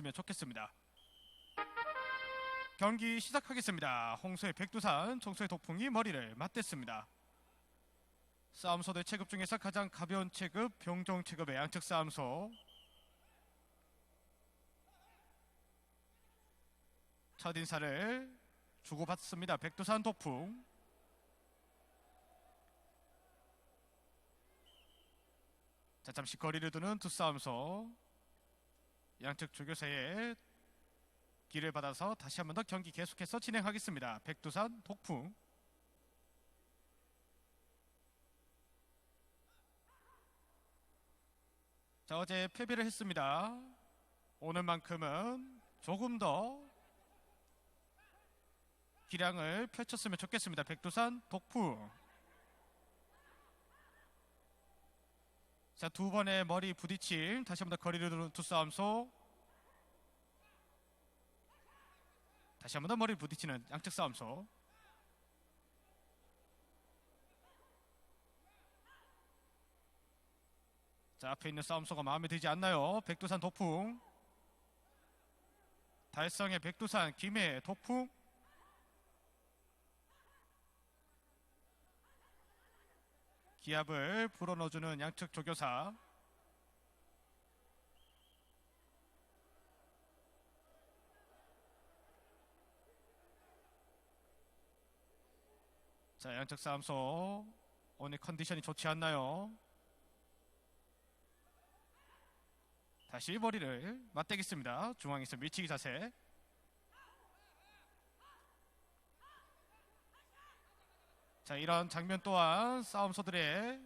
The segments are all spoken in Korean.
으면 좋겠습니다. 경기 시작하겠습니다. 홍수의 백두산, 청소의 독풍이 머리를 맞댔습니다. 싸움소대 체급 중에서 가장 가벼운 체급, 병종 체급의 양측 싸움소. 첫 인사를 주고받습니다. 백두산 독풍. 자, 잠시 거리를 두는 두 싸움소. 양측 조교사의 길을 받아서 다시 한 번 더 경기 계속해서 진행하겠습니다. 백두산 독풍. 자, 어제 패배를 했습니다. 오늘만큼은 조금 더 기량을 펼쳤으면 좋겠습니다. 백두산 독풍. 자, 두 번의 머리 부딪힘. 다시 한번 더 거리를 두는 두 싸움 소. 다시 한번 더 머리 부딪히는 양측 싸움 소. 자, 앞에 있는 싸움소가 마음에 들지 않나요? 백두산 독풍. 달성의 백두산 김해 독풍. 기압을 불어넣어주는 양측 조교사. 자, 양측 싸움소. 오늘 컨디션이 좋지 않나요? 다시 머리를 맞대겠습니다. 중앙에서 밀치기 자세. 자, 이런 장면 또한 싸움소들의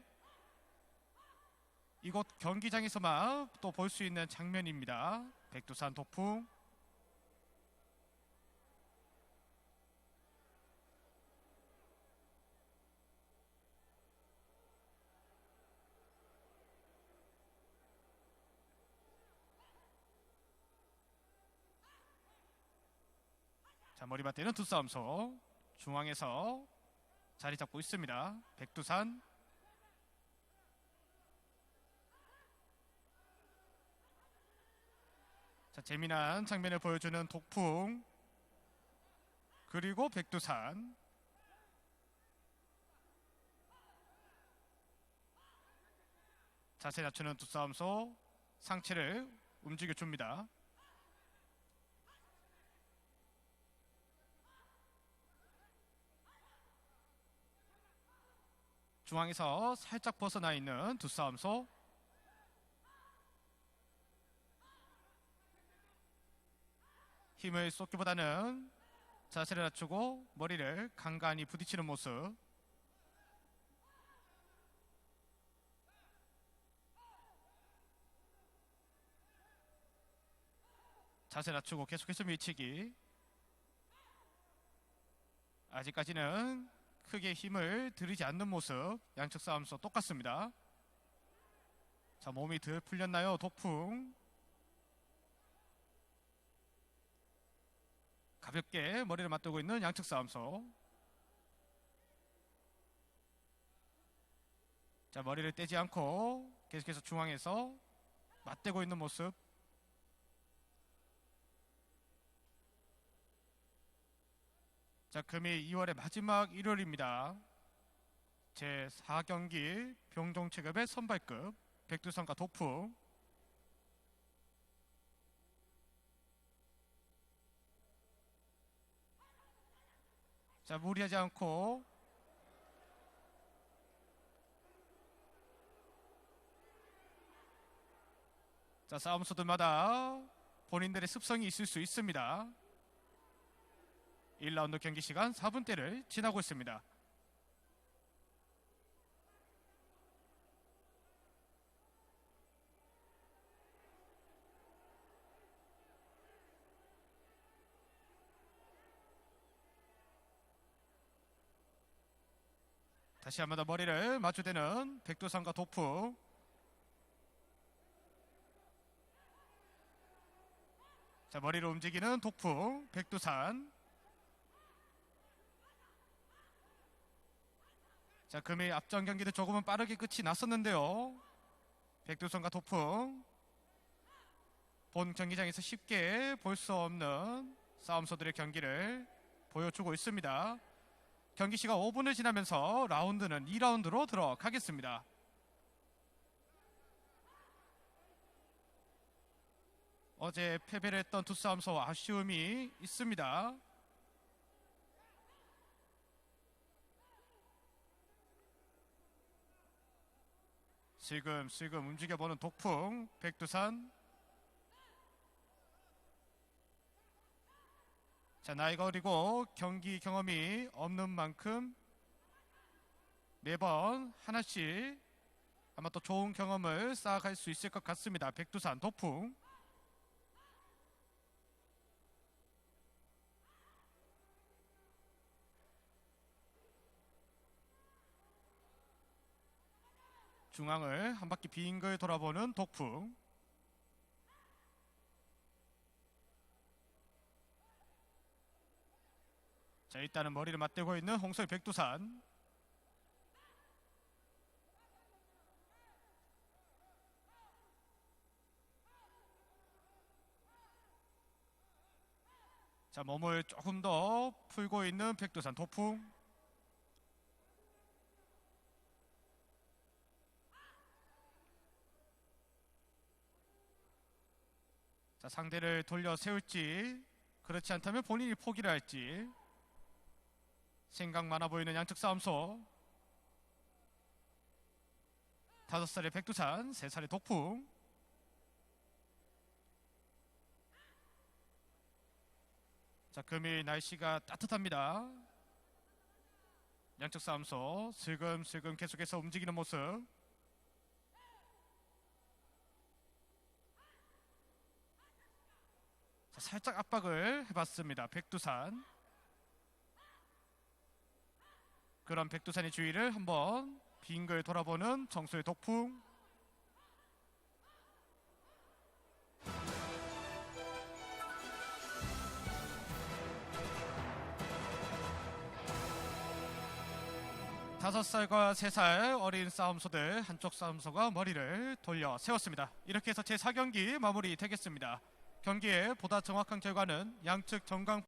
이곳 경기장에서만 또 볼 수 있는 장면입니다. 백두산 독풍. 자, 머리 맞대는 두 싸움소. 중앙에서 자리 잡고 있습니다. 백두산. 자, 재미난 장면을 보여주는 독풍. 그리고 백두산. 자세 낮추는 두 싸움소. 상체를 움직여 줍니다. 중앙에서 살짝 벗어나 있는 두 싸움소. 힘을 쏟기보다는 자세를 낮추고 머리를 간간히 부딪히는 모습. 자세 낮추고 계속해서 밀치기. 아직까지는 크게 힘을 들이지 않는 모습 양측 싸움서 똑같습니다. 자 몸이 덜 풀렸나요? 독풍 가볍게 머리를 맞대고 있는 양측 싸움서 자 머리를 떼지 않고 계속해서 중앙에서 맞대고 있는 모습 자, 금이 2월의 마지막 일요일입니다. 제 4경기 병종 체급의 선발급 백두산과 독풍 자, 무리하지 않고 자, 싸움소들마다 본인들의 습성이 있을 수 있습니다. 1라운드 경기 시간 4분대를 지나고 있습니다. 다시 한 번 더 머리를 마주대는 백두산과 도프 자 머리를 움직이는 독풍 백두산 자, 금일 앞전 경기도 조금은 빠르게 끝이 났었는데요. 백두산과 도풍 본 경기장에서 쉽게 볼 수 없는 싸움소들의 경기를 보여주고 있습니다. 경기 시간 5분을 지나면서 라운드는 2라운드로 들어가겠습니다. 어제 패배를 했던 두 싸움소 아쉬움이 있습니다. 슬금슬금 움직여보는 독풍 백두산. 자 나이가 어리고 경기 경험이 없는 만큼 매번 하나씩 아마 또 좋은 경험을 쌓아갈 수 있을 것 같습니다. 백두산 독풍 중앙을 한 바퀴 빙글 돌아보는 독풍 자 일단은 머리를 맞대고 있는 홍설 백두산. 자 몸을 조금 더 풀고 있는 백두산 도풍 자 상대를 돌려 세울지 그렇지 않다면 본인이 포기를 할지. 생각 많아 보이는 양측 싸움소. 다섯 살의 백두산 세 살의 독풍. 자 금일 날씨가 따뜻합니다. 양측 싸움소 슬금슬금 계속해서 움직이는 모습 살짝 압박을 해봤습니다 백두산 그런 백두산의 주위를 한번 빙글 돌아보는 정수의 독풍 다섯 살과 세 살 어린 싸움소들 한쪽 싸움소가 머리를 돌려 세웠습니다. 이렇게 해서 제 4경기 마무리 되겠습니다. 경기의 보다 정확한 결과는 양측 정강